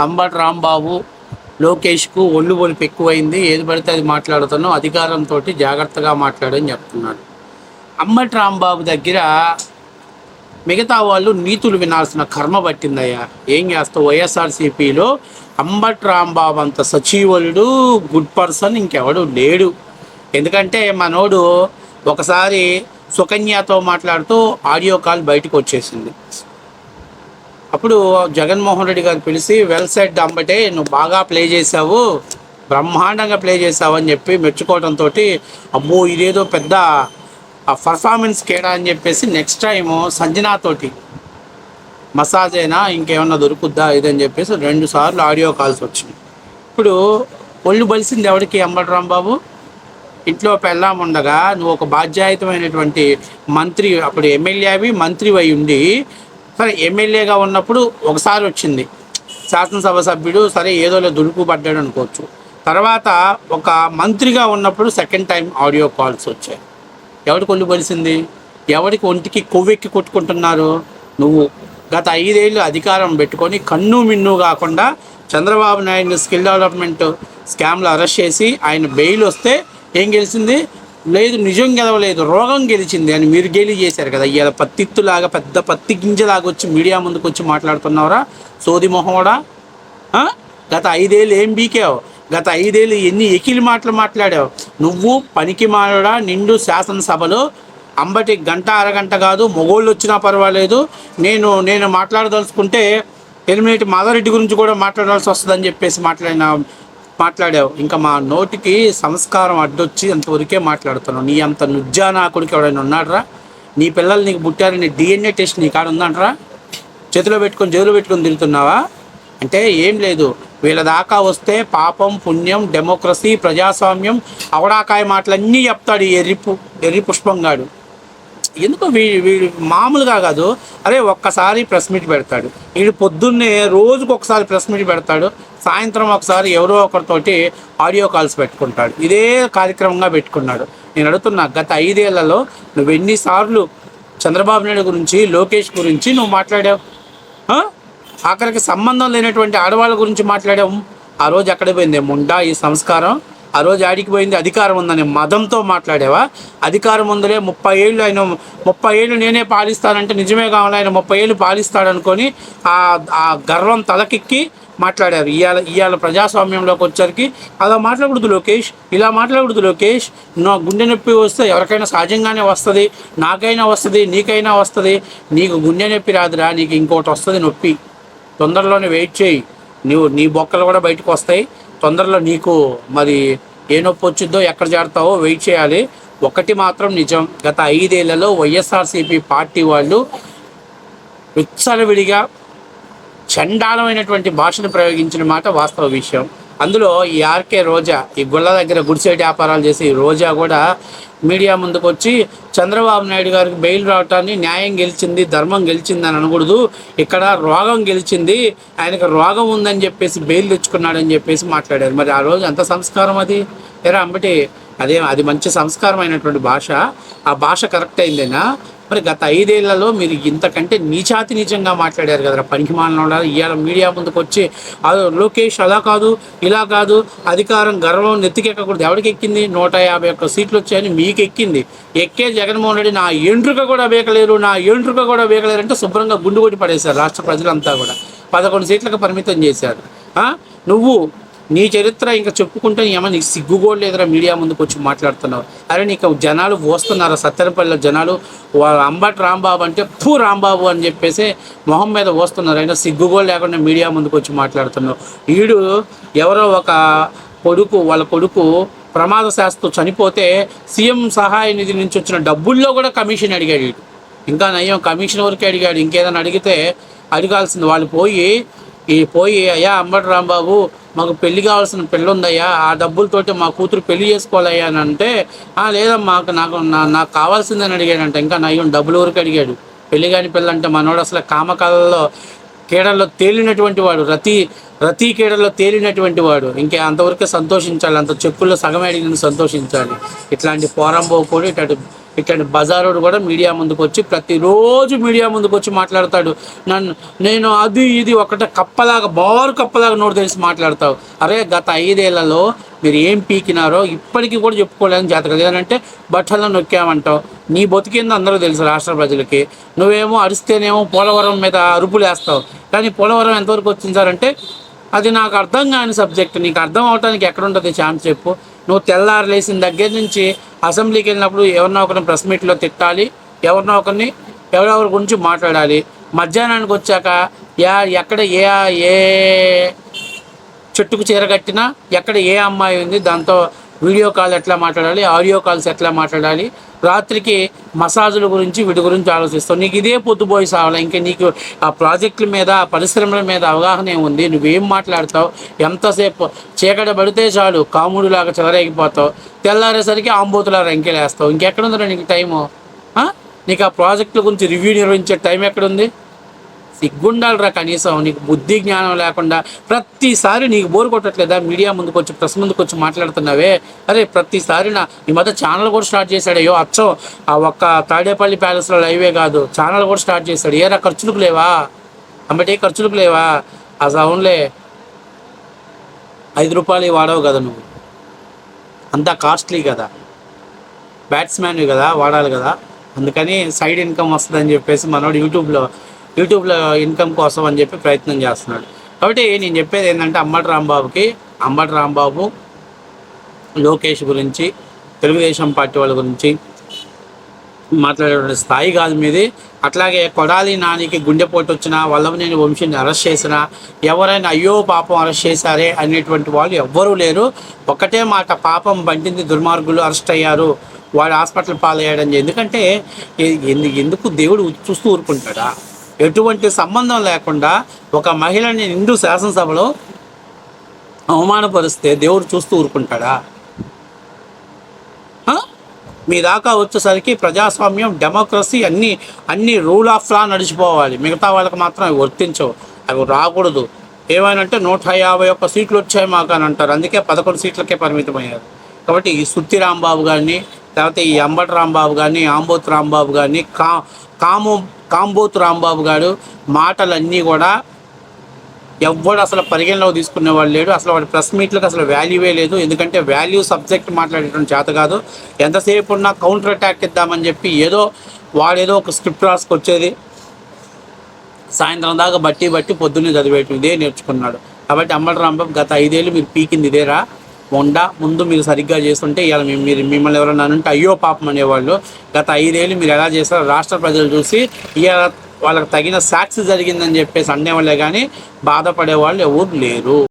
అంబటి రాంబాబు లోకేష్కు ఒళ్ళు ఒలిపు ఎక్కువైంది. ఏది పడితే అది మాట్లాడుతున్నాం అధికారంతో జాగ్రత్తగా మాట్లాడని చెప్తున్నాడు. అంబటి రాంబాబు దగ్గర మిగతా వాళ్ళు నీతులు వినాల్సిన కర్మ పట్టిందయ్యా. ఏం చేస్తావు? వైఎస్ఆర్సీపీలో అంబట్ రాంబాబు అంత సచివలుడు గుడ్ పర్సన్ ఇంకెవడు లేడు. ఎందుకంటే మనోడు ఒకసారి సుకన్యతో మాట్లాడుతూ ఆడియో కాల్ బయటకు వచ్చేసింది. అప్పుడు జగన్మోహన్ రెడ్డి గారు పిలిచి వెల్ సెట్ అంబటే నువ్వు బాగా ప్లే చేసావు బ్రహ్మాండంగా ప్లే చేసావు అని చెప్పి మెచ్చుకోవడంతో అమ్మో ఇదేదో పెద్ద పర్ఫార్మెన్స్ కేడా అని చెప్పేసి నెక్స్ట్ టైం సంజనాతోటి మసాజ్ అయినా ఇంకేమన్నా దొరుకుద్దా ఇదని చెప్పేసి రెండు సార్లు ఆడియో కాల్స్ వచ్చినాయి. ఇప్పుడు ఒళ్ళు బలిసింది ఎవరికి అంబటి బాబు ఇంట్లో పెళ్ళాం ఉండగా నువ్వు ఒక బాధ్యాయుతమైనటువంటి మంత్రి అప్పుడు ఎమ్మెల్యేవి మంత్రి అయి ఉండి సరే ఎమ్మెల్యేగా ఉన్నప్పుడు ఒకసారి వచ్చింది. శాసనసభ సభ్యుడు సరే ఏదో దుడుకుపడ్డాడు అనుకోవచ్చు. తర్వాత ఒక మంత్రిగా ఉన్నప్పుడు సెకండ్ టైం ఆడియో కాల్స్ వచ్చాయి. ఎవరికి ఒళ్ళు పొలిసింది ఎవరికి ఒంటికి కొవ్వెక్కి కొట్టుకుంటున్నారు? నువ్వు గత ఐదేళ్ళు అధికారం పెట్టుకొని కన్ను మిన్ను కాకుండా చంద్రబాబు నాయుడు స్కిల్ డెవలప్మెంట్ స్కామ్లో అరెస్ట్ చేసి ఆయన బెయిల్ వస్తే ఏం గెలిచింది? లేదు నిజం గెలవలేదు రోగం గెలిచింది అని మీరు గేలి చేశారు కదా. ఇవాళ పత్తిత్తులాగా పెద్ద పత్తి గింజలాగా వచ్చి మీడియా ముందుకు వచ్చి మాట్లాడుతున్నావురా? సోది మొహోడా గత ఐదేళ్ళు ఏం బీకావు? గత ఐదేళ్ళు ఎన్ని ఎకిలి మాటలు మాట్లాడావు? నువ్వు పనికి మారడా నిండు శాసనసభలో అంబటి గంట అరగంట కాదు మొగోళ్ళు వచ్చినా పర్వాలేదు. నేను నేను మాట్లాడదలుచుకుంటే ఎలిమినేట్ మాధారెడ్డి గురించి కూడా మాట్లాడాల్సి వస్తుందని చెప్పేసి మాట్లాడిన మాట్లాడావు. ఇంకా మా నోటికి సంస్కారం అడ్డొచ్చి అంతవరకే మాట్లాడుతున్నావు. నీ అంత నుజ్జా నా కొడుకు ఎవడైనా ఉన్నాడరా? నీ పిల్లలు నీకు పుట్టారని డిఎన్ఏ టెస్ట్ నీ కాడ ఉందంటరా? చేతిలో పెట్టుకొని జేబులో పెట్టుకొని తిరుగుతున్నావా? అంటే ఏం లేదు. వీళ్ళ దాకా వస్తే పాపం పుణ్యం డెమోక్రసీ ప్రజాస్వామ్యం అవడాకాయ మాటలన్నీ చెప్తాడు ఈ ఎర్రి ఎర్రి పుష్పంగాడు. ఎందుకో వీ వీడు మామూలుగా కాదు. అరే ఒక్కసారి ప్రెస్ మీట్ పెడతాడు. వీడు పొద్దున్నే రోజుకు ఒకసారి ప్రెస్ మీట్ పెడతాడు. సాయంత్రం ఒకసారి ఎవరో ఒకరితోటి ఆడియో కాల్స్ పెట్టుకుంటాడు. ఇదే కార్యక్రమంగా పెట్టుకున్నాడు. నేను అడుగుతున్నా గత ఐదేళ్ళలో నువ్వు ఎన్నిసార్లు చంద్రబాబు నాయుడు గురించి లోకేష్ గురించి నువ్వు మాట్లాడావు? ఆఖరికి సంబంధం లేనటువంటి ఆడవాళ్ళ గురించి మాట్లాడాము ఆ రోజు ఎక్కడ పోయింది? ముండా ఈ సంస్కారం? ఆ రోజు ఆడికి పోయింది? అధికారం ఉందని. మదంతో మాట్లాడావా? అధికారం ఉందలే ముప్పై ఏళ్ళు ఆయన ముప్పై ఏళ్ళు నేనే పాలిస్తానంటే నిజమే కావాలి? ఆయన ముప్పై ఏళ్ళు పాలిస్తాడనుకొని ఆ ఆ గర్వం తలకెక్కి మాట్లాడారు. ఇవాళ ఇవాళ ప్రజాస్వామ్యంలోకి వచ్చరికి అలా మాట్లాడకూడదు లోకేష్ ఇలా మాట్లాడకూడదు లోకేష్. నా గుండె నొప్పి వస్తే ఎవరికైనా సహజంగానే వస్తుంది నాకైనా వస్తుంది నీకైనా వస్తుంది. నీకు గుండె నొప్పి రాదురా నీకు ఇంకోటి వస్తుంది నొప్పి. తొందరలోనే వెయిట్ చేయి. నువ్వు నీ బొక్కలు కూడా బయటకు వస్తాయి. తొందరలో నీకు మరి ఏ నొప్పి వచ్చిందో ఎక్కడ చేరుతావో వెయిట్ చేయాలి. ఒకటి మాత్రం నిజం గత ఐదేళ్ళలో వైఎస్ఆర్సీపీ పార్టీ వాళ్ళు విచ్చలవిడిగా చండాలమైనటువంటి భాషను ప్రయోగించిన మాట వాస్తవ విషయం. అందులో ఈ ఆర్కే రోజా ఈ గుళ్ళ దగ్గర గుడిసేటి వ్యాపారాలు చేసి రోజా కూడా మీడియా ముందుకు వచ్చి చంద్రబాబు నాయుడు గారికి బెయిల్ రావటాన్ని న్యాయం గెలిచింది ధర్మం గెలిచింది అని అనకూడదు ఇక్కడ రోగం గెలిచింది ఆయనకు రోగం ఉందని చెప్పేసి బెయిల్ తెచ్చుకున్నాడని చెప్పేసి మాట్లాడారు. మరి ఆ రోజు ఎంత సంస్కారం అది? ఎరా అంబటి అదే అది మంచి సంస్కారమైనటువంటి భాష ఆ భాష కరెక్ట్ అయిందేనా? మరి గత ఐదేళ్ళలో మీరు ఇంతకంటే నీచాతి నీచంగా మాట్లాడారు కదరా. పనికి మాలిన ఇవాళ మీడియా ముందుకు వచ్చి "అది లోకేష్ అలా కాదు ఇలా కాదు అధికారం గర్వం నెత్తికెక్కకూడదు. ఎవరికి ఎక్కింది? నూట యాభై ఒక్క సీట్లు వచ్చాయని మీకు ఎక్కింది. ఎక్కే జగన్మోహన్ రెడ్డి నా ఎంట్రుక కూడా వేకలేరు నా ఎంట్రుక కూడా వేకలేరు అంటే శుభ్రంగా గుండు కొట్టి పడేశారు రాష్ట్ర ప్రజలంతా కూడా. పదకొండు సీట్లకు పరిమితం చేశారు. నువ్వు నీ చరిత్ర ఇంకా చెప్పుకుంటే ఏమైనా నీకు సిగ్గు లేదురా మీడియా ముందుకు వచ్చి మాట్లాడుతున్నావు. అరే నీకు జనాలు పోస్తున్నారా సత్తెనపల్లిలో జనాలు వా- అంబటి రాంబాబు అంటే పూ రాంబాబు అని చెప్పేసి మొహం మీద పోస్తున్నారు అయినా సిగ్గు లేకుండా మీడియా ముందుకు వచ్చి మాట్లాడుతున్నావు. వీడు ఎవరో ఒక కొడుకు వాళ్ళ కొడుకు ప్రమాద శాస్త్రం చనిపోతే సీఎం సహాయ నిధి నుంచి వచ్చిన డబ్బుల్లో కూడా కమిషన్ అడిగాడు ఇంకా నయ్యం కమిషన్ వరకే అడిగాడు. ఇంకేదైనా అడిగితే అడగాల్సింది. వాళ్ళు పోయి ఈ పోయి అయ్యా అంబటి రాంబాబు మాకు పెళ్ళి కావాల్సిన పెళ్ళి ఉందయ్యా ఆ డబ్బులతోటి మా కూతురు పెళ్ళి చేసుకోవాలయ్యా అని అంటే "ఆ, లేదమ్మా నాకు నాకు నా- నాకు కావాల్సిందని అడిగాడంట. ఇంకా నయ్యం డబ్బులు ఊరికి అడిగాడు. పెళ్ళి కాని పిల్ల అంటే మనోడు అసలు కామకాలలో క్రీడల్లో తేలినటువంటి వాడు. రతి రతి క్రీడల్లో తేలినటువంటి వాడు. ఇంకా అంతవరకు సంతోషించాలి. అంత చెప్పుల్లో సగం అడిగిన సంతోషించాలి. ఇట్లాంటి పోరంబో కూడా ఇటు ఇట్లాంటి బజారోడు కూడా మీడియా ముందుకు వచ్చి ప్రతిరోజు మీడియా ముందుకు వచ్చి మాట్లాడతాడు. నన్ను నేను అది ఇది ఒకటే కప్పలాగా బారు కప్పలాగా నోరు తెలిసి మాట్లాడతావు. అరే గత ఐదేళ్ళలో మీరు ఏం పీకినారో ఇప్పటికీ కూడా చెప్పుకోలేని జాతక. లేదంటే బట్టల్లో నొక్కామంటావు. నీ బతికింది అందరూ తెలుసు రాష్ట్ర ప్రజలకి. నువ్వేమో అరిస్తేనేమో పోలవరం మీద అరుపులు వేస్తావు కానీ పోలవరం ఎంతవరకు వచ్చింది సార్ అంటే అది నాకు అర్థం కాని సబ్జెక్ట్. నీకు అర్థం అవడానికి ఎక్కడ ఉంటుంది ఛాన్స్ చెప్పు. నువ్వు తెల్లారు లేచిన దగ్గర నుంచి అసెంబ్లీకి వెళ్ళినప్పుడు ఎవరినో ఒకరిని ప్రెస్ మీట్లో తిట్టాలి ఎవరినో ఒకరిని ఎవరెవరి గురించి మాట్లాడాలి. మధ్యాహ్నానికి వచ్చాక యా ఎక్కడ ఏ ఏ చెట్టుకు చీర కట్టినా ఎక్కడ ఏ అమ్మాయి ఉంది దాంతో వీడియో కాల్ ఎట్లా మాట్లాడాలి ఆడియో కాల్స్ ఎట్లా మాట్లాడాలి రాత్రికి మసాజుల గురించి వీటి గురించి ఆలోచిస్తావు. నీకు ఇదే పొద్దుపోయి సావాలి? ఇంకా నీకు ఆ ప్రాజెక్టుల మీద ఆ పరిశ్రమల మీద అవగాహన ఏముంది? నువ్వేం మాట్లాడతావు? ఎంతసేపు చీకట పడితే చాలు కాముడిలాగా చెలరేగిపోతావు. తెల్లారేసరికి ఆంబోతులాగా రంకెలేస్తావు. ఇంకెక్కడుందిరా నీకు టైము? నీకు ఆ ప్రాజెక్టుల గురించి రివ్యూ నిర్వహించే టైం ఎక్కడుంది? సిగ్గుండాలిరా కనీసం. నీకు బుద్ధి జ్ఞానం లేకుండా ప్రతిసారి నీకు బోరు కొట్టట్లేదా? మీడియా ముందుకు వచ్చి ప్రెస్ ముందుకు వచ్చి మాట్లాడుతున్నావే? అరే ప్రతిసారి నా ఈ మధ్య ఛానల్ కూడా స్టార్ట్ చేశాడయ్యో అచ్చం. ఆ ఒక్క తాడేపల్లి ప్యాలెస్లో లైవే కాదు. ఛానల్ కూడా స్టార్ట్ చేశాడు. ఏరా ఖర్చులకు లేవా? అమ్మటే ఖర్చులకు లేవా? ఆ సౌండ్లే. ఐదు రూపాయలు వాడవు కదా నువ్వు. అంతా కాస్ట్లీ కదా. బ్యాట్స్మెన్వి కదా వాడాలి కదా. అందుకని సైడ్ ఇన్కమ్ వస్తుందని చెప్పేసి మనోడు యూట్యూబ్లో యూట్యూబ్లో ఇన్కమ్ కోసం అని చెప్పి ప్రయత్నం చేస్తున్నాడు. కాబట్టి నేను చెప్పేది ఏంటంటే అంబటి రాంబాబుకి అంబటి రాంబాబు లోకేష్ గురించి తెలుగుదేశం పార్టీ వాళ్ళ గురించి మాట్లాడేటువంటి స్థాయి కాదు మీది. అట్లాగే కొడాలి నానికి గుండెపోటు వచ్చిన వల్లభనేని వంశీని అరెస్ట్ చేసినా ఎవరైనా అయ్యో పాపం అరెస్ట్ చేశారే అనేటువంటి వాళ్ళు ఎవ్వరూ లేరు. ఒకటే మాట పాపం బంటింది దుర్మార్గులు అరెస్ట్ అయ్యారు వాడు హాస్పిటల్ పాలయ్యాడని ఎందుకంటే ఎందుకు దేవుడు చూస్తూ ఊరుకుంటాడా? ఎటువంటి సంబంధం లేకుండా ఒక మహిళని హిందూ శాసనసభలో అవమానపరిస్తే దేవుడు చూస్తూ ఊరుకుంటాడా? మీ దాకా వచ్చేసరికి ప్రజాస్వామ్యం డెమోక్రసీ అన్ని అన్ని రూల్ ఆఫ్ లా నడిచిపోవాలి. మిగతా వాళ్ళకి మాత్రం అవి వర్తించవు. అవి రాకూడదు. ఏమైనంటే నూట యాభై ఒక్క సీట్లు వచ్చాయి మాకు అని అంటారు. అందుకే పదకొండు సీట్లకే పరిమితమయ్యారు. కాబట్టి ఈ సుత్తి రాంబాబు గారిని లేకపోతే ఈ అంబటి రాంబాబు గారిని ఆంబోత్ రాంబాబు గారిని కా కాము కాంబోత్ రాంబాబు గారు మాటలన్నీ కూడా ఎవ్వడు అసలు పరిగణలోకి తీసుకునేవాడు లేడు. అసలు వాడి ప్రెస్ మీట్లకు అసలు వాల్యూవే లేదు. ఎందుకంటే వాల్యూ సబ్జెక్ట్ మాట్లాడేటువంటి చేత కాదు. ఎంతసేపు ఉన్నా కౌంటర్ అటాక్ ఇద్దామని చెప్పి ఏదో వాడేదో ఒక స్క్రిప్ట్ రాసుకొచ్చేది. సాయంత్రం దాకా బట్టి బట్టి పొద్దున్నే చదివేయటం ఇదే నేర్చుకున్నాడు. కాబట్టి అమ్మటి రాంబాబు గత ఐదేళ్ళు మీరు పీకింది ఇదేరా? వండా ముందు మీరు సరిగ్గా చేస్తుంటే ఇవాళ మీరు మిమ్మల్ని ఎవరన్నా అంటే అయ్యో పాపం అనేవాళ్ళు. గత ఐదేళ్ళు మీరు ఎలా చేస్తారో రాష్ట్ర ప్రజలు చూసి ఇవాళ వాళ్ళకి తగిన సాక్షి జరిగిందని చెప్పేసి అనేవాళ్ళే కానీ బాధపడే వాళ్ళు ఎవరు లేరు.